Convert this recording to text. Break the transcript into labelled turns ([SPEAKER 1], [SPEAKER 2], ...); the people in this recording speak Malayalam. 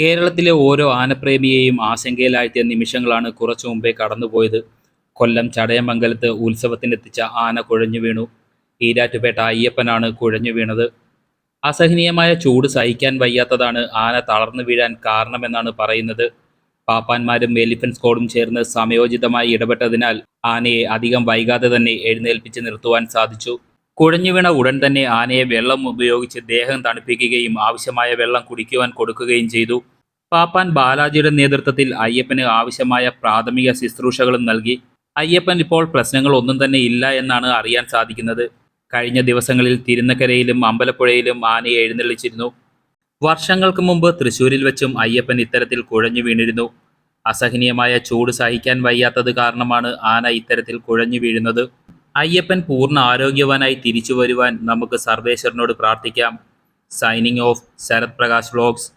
[SPEAKER 1] കേരളത്തിലെ ഓരോ ആനപ്രേമിയെയും ആശങ്കയിലാഴ്ത്തിയ നിമിഷങ്ങളാണ് കുറച്ചു മുമ്പേ കടന്നുപോയത്. കൊല്ലം ചടയമംഗലത്ത് ഉത്സവത്തിനെത്തിച്ച ആന കുഴഞ്ഞു വീണു. ഈരാറ്റുപേട്ട അയ്യപ്പനാണ് കുഴഞ്ഞു വീണത്. അസഹനീയമായ ചൂട് സഹിക്കാൻ വയ്യാത്തതാണ് ആന തളർന്നു വീഴാൻ കാരണമെന്നാണ് പറയുന്നത്. പാപ്പാന്മാരും എലിഫന്റ് സ്കോഡും ചേർന്ന് സമയോചിതമായി ഇടപെട്ടതിനാൽ ആനയെ അധികം വൈകാതെ തന്നെ എഴുന്നേൽപ്പിച്ച് നിർത്തുവാൻ സാധിച്ചു. കുഴഞ്ഞു വീണ ഉടൻ തന്നെ ആനയെ വെള്ളം ഉപയോഗിച്ച് ദേഹം തണുപ്പിക്കുകയും ആവശ്യമായ വെള്ളം കുടിക്കുവാൻ കൊടുക്കുകയും ചെയ്തു. പാപ്പാൻ ബാലാജിയുടെ നേതൃത്വത്തിൽ അയ്യപ്പന് ആവശ്യമായ പ്രാഥമിക ശുശ്രൂഷകളും നൽകി. അയ്യപ്പൻ ഇപ്പോൾ പ്രശ്നങ്ങൾ ഒന്നും തന്നെ ഇല്ല എന്നാണ് അറിയാൻ സാധിക്കുന്നത്. കഴിഞ്ഞ ദിവസങ്ങളിൽ തിരുനക്കരയിലും അമ്പലപ്പുഴയിലും ആനയെ എഴുന്നള്ളിച്ചിരുന്നു. വർഷങ്ങൾക്ക് മുമ്പ് തൃശൂരിൽ വെച്ചും അയ്യപ്പൻ ഇത്തരത്തിൽ കുഴഞ്ഞു വീണിരുന്നു. അസഹനീയമായ ചൂട് സഹിക്കാൻ വയ്യാത്തത് കാരണമാണ് ആന ഇത്തരത്തിൽ കുഴഞ്ഞു വീഴുന്നത്. അയ്യപ്പൻ പൂർണ ആരോഗ്യവാനായി തിരിച്ചു വരുവാൻ നമുക്ക് സർവേശ്വരനോട് പ്രാർത്ഥിക്കാം. Signing off Sarath Prakash vlogs